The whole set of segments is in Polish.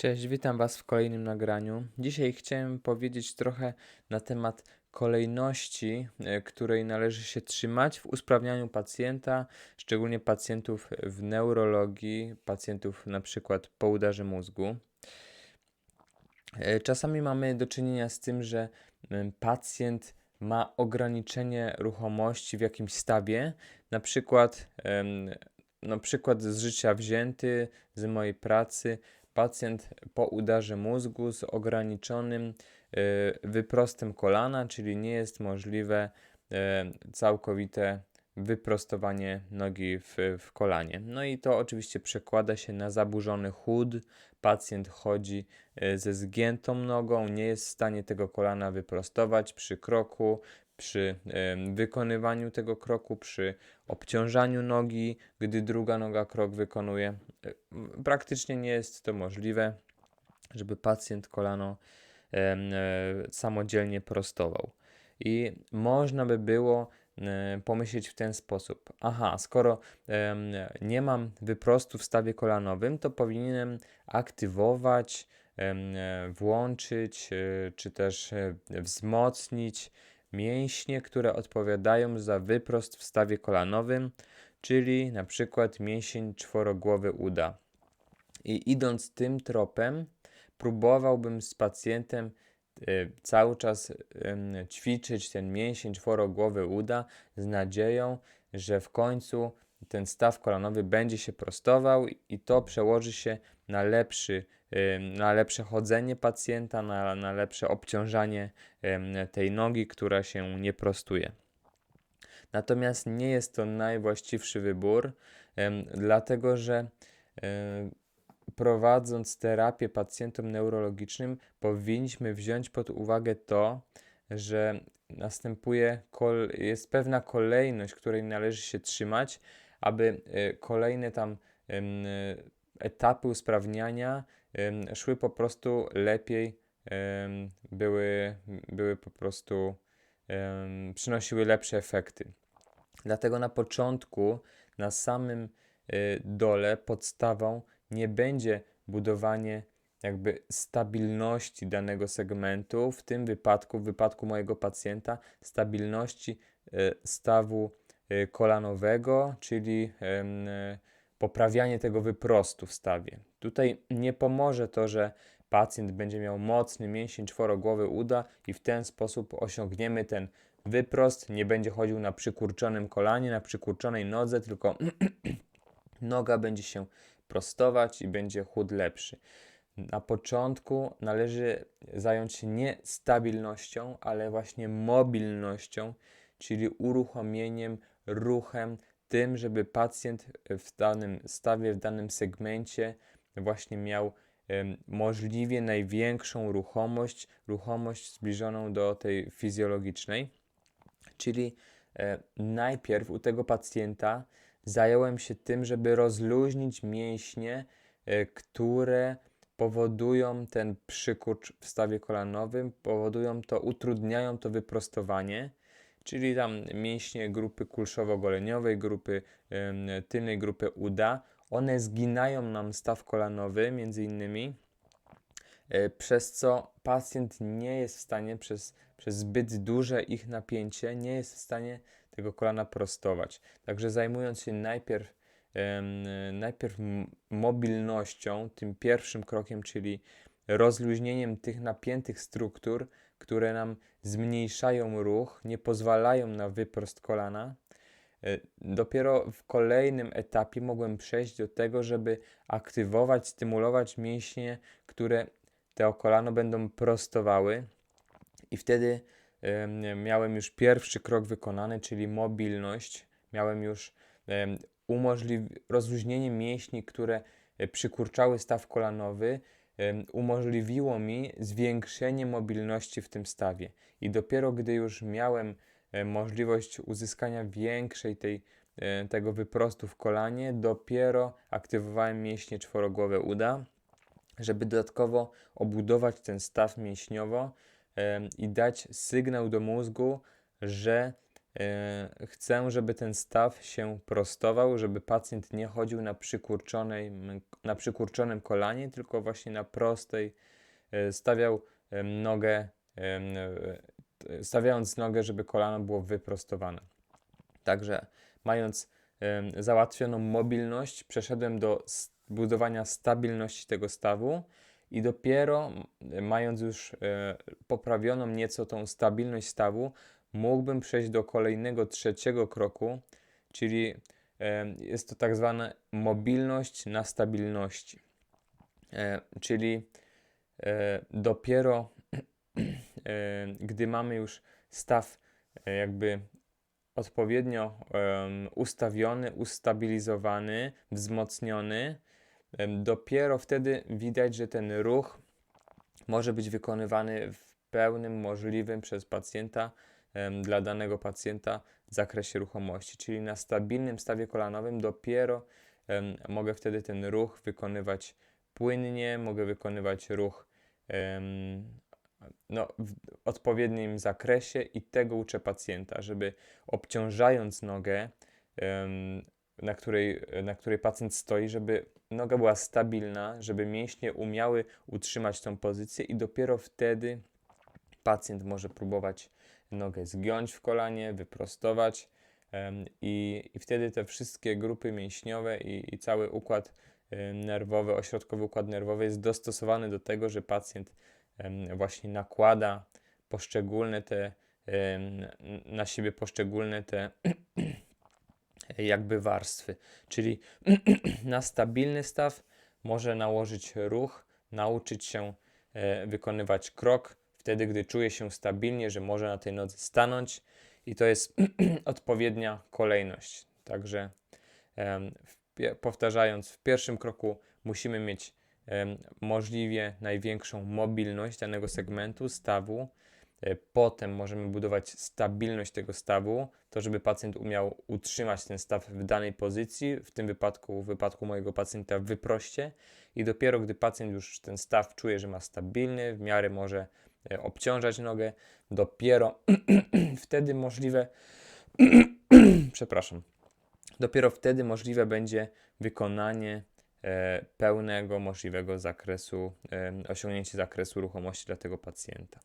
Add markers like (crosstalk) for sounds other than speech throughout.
Cześć, witam Was w kolejnym nagraniu. Dzisiaj chciałem powiedzieć trochę na temat kolejności, e, której należy się trzymać w usprawnianiu pacjenta, szczególnie pacjentów w neurologii, pacjentów na przykład po udarze mózgu. E, Czasami mamy do czynienia z tym, że pacjent ma ograniczenie ruchomości w jakimś stawie, na przykład, em, no przykład z życia wzięty, z mojej pracy, pacjent po udarze mózgu z ograniczonym e, wyprostem kolana, czyli nie jest możliwe e, całkowite wyprostowanie nogi w, w kolanie. No i to oczywiście przekłada się na zaburzony chód. Pacjent chodzi e, ze zgiętą nogą, nie jest w stanie tego kolana wyprostować przy kroku, przy wykonywaniu tego kroku, przy obciążaniu nogi, gdy druga noga krok wykonuje. E, Praktycznie nie jest to możliwe, żeby pacjent kolano e, samodzielnie prostował. I można by było e, pomyśleć w ten sposób: aha, skoro nie mam wyprostu w stawie kolanowym, to powinienem aktywować, włączyć, czy też wzmocnić mięśnie, które odpowiadają za wyprost w stawie kolanowym, czyli na przykład mięsień czworogłowy uda. I idąc tym tropem, próbowałbym z pacjentem e, cały czas ćwiczyć ten mięsień czworogłowy uda z nadzieją, że w końcu ten staw kolanowy będzie się prostował i to przełoży się na, lepszy, na lepsze chodzenie pacjenta, na, na lepsze obciążanie tej nogi, która się nie prostuje. Natomiast nie jest to najwłaściwszy wybór, dlatego że prowadząc terapię pacjentom neurologicznym, powinniśmy wziąć pod uwagę to, że następuje, jest pewna kolejność, której należy się trzymać, aby e, kolejne tam etapy usprawniania szły po prostu lepiej, były, były po prostu, przynosiły lepsze efekty. Dlatego na początku, na samym y, dole, podstawą nie będzie budowanie jakby stabilności danego segmentu, w tym wypadku, w wypadku mojego pacjenta, stabilności y, stawu y, kolanowego, czyli y, poprawianie tego wyprostu w stawie. Tutaj nie pomoże to, że pacjent będzie miał mocny mięsień czworogłowy uda i w ten sposób osiągniemy ten wyprost, nie będzie chodził na przykurczonym kolanie, na przykurczonej nodze, tylko (clears throat) noga będzie się prostować i będzie chód lepszy. Na początku należy zająć się nie stabilnością, ale właśnie mobilnością, czyli uruchomieniem, ruchem, tym, żeby pacjent w danym stawie, w danym segmencie właśnie miał możliwie największą ruchomość, ruchomość zbliżoną do tej fizjologicznej. Czyli e, najpierw u tego pacjenta zająłem się tym, żeby rozluźnić mięśnie, e, które powodują ten przykurcz w stawie kolanowym, powodują to, utrudniają to wyprostowanie, czyli tam mięśnie grupy kulszowo-goleniowej, grupy tylnej grupy uda, one zginają nam staw kolanowy między innymi, e, przez co pacjent nie jest w stanie przez, przez zbyt duże ich napięcie, nie jest w stanie tego kolana prostować. Także zajmując się najpierw, najpierw mobilnością, tym pierwszym krokiem, czyli rozluźnieniem tych napiętych struktur, które nam zmniejszają ruch, nie pozwalają na wyprost kolana. E, Dopiero w kolejnym etapie mogłem przejść do tego, żeby aktywować, stymulować mięśnie, które to kolano będą prostowały, i wtedy em, miałem już pierwszy krok wykonany, czyli mobilność. Miałem już umożliw- rozluźnienie mięśni, które e, przykurczały staw kolanowy, umożliwiło mi zwiększenie mobilności w tym stawie. I dopiero gdy już miałem możliwość uzyskania większej tej, tego wyprostu w kolanie, dopiero aktywowałem mięśnie czworogłowe uda, żeby dodatkowo obudować ten staw mięśniowo i dać sygnał do mózgu, że chcę, żeby ten staw się prostował, żeby pacjent nie chodził na, przykurczonej, na przykurczonym kolanie, tylko właśnie na prostej, e, stawiał em, nogę, e, stawiając nogę, żeby kolano było wyprostowane. Także mając załatwioną mobilność, przeszedłem do budowania stabilności tego stawu i dopiero mając już e, poprawioną nieco tą stabilność stawu, mógłbym przejść do kolejnego, trzeciego kroku, czyli em, jest to tak zwana mobilność na stabilności. E, czyli e, dopiero (clears throat) e, gdy mamy już staw e, jakby odpowiednio ustawiony, ustabilizowany, wzmocniony, dopiero wtedy widać, że ten ruch może być wykonywany w pełnym możliwym przez pacjenta, dla danego pacjenta zakresie ruchomości. Czyli na stabilnym stawie kolanowym dopiero mogę wtedy ten ruch wykonywać płynnie, mogę wykonywać ruch no, w odpowiednim zakresie i tego uczę pacjenta, żeby obciążając nogę, na której, na której pacjent stoi, żeby noga była stabilna, żeby mięśnie umiały utrzymać tą pozycję i dopiero wtedy pacjent może próbować nogę zgiąć w kolanie, wyprostować i, i wtedy te wszystkie grupy mięśniowe i, i cały układ nerwowy, ośrodkowy układ nerwowy jest dostosowany do tego, że pacjent właśnie nakłada poszczególne te na siebie poszczególne te (clears throat) jakby warstwy. Czyli (clears throat) na stabilny staw może nałożyć ruch, nauczyć się e, wykonywać krok, wtedy gdy czuje się stabilnie, że może na tej nodze stanąć i to jest (clears throat) odpowiednia kolejność. Także powtarzając, w pierwszym kroku musimy mieć możliwie największą mobilność danego segmentu stawu. E, Potem możemy budować stabilność tego stawu, to żeby pacjent umiał utrzymać ten staw w danej pozycji, w tym wypadku, w wypadku mojego pacjenta w wyproście i dopiero gdy pacjent już ten staw czuje, że ma stabilny, w miarę może e, obciążać nogę, dopiero (clears throat) wtedy możliwe, (clears throat) przepraszam, dopiero wtedy możliwe będzie wykonanie e, pełnego możliwego zakresu, osiągnięcie zakresu ruchomości dla tego pacjenta.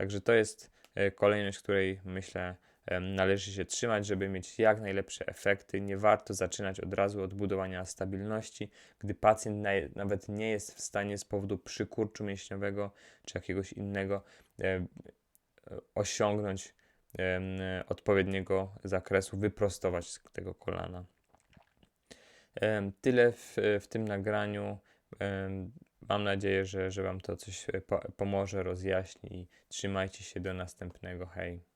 Także to jest e, kolejność, której myślę em, należy się trzymać, żeby mieć jak najlepsze efekty. Nie warto zaczynać od razu od budowania stabilności, gdy pacjent na- nawet nie jest w stanie z powodu przykurczu mięśniowego czy jakiegoś innego e, e, osiągnąć e, odpowiedniego zakresu, wyprostować tego kolana. Tyle w, w tym nagraniu. Mam nadzieję, że, że Wam to coś e, po, pomoże, rozjaśni trzymajcie się do następnego. Hej.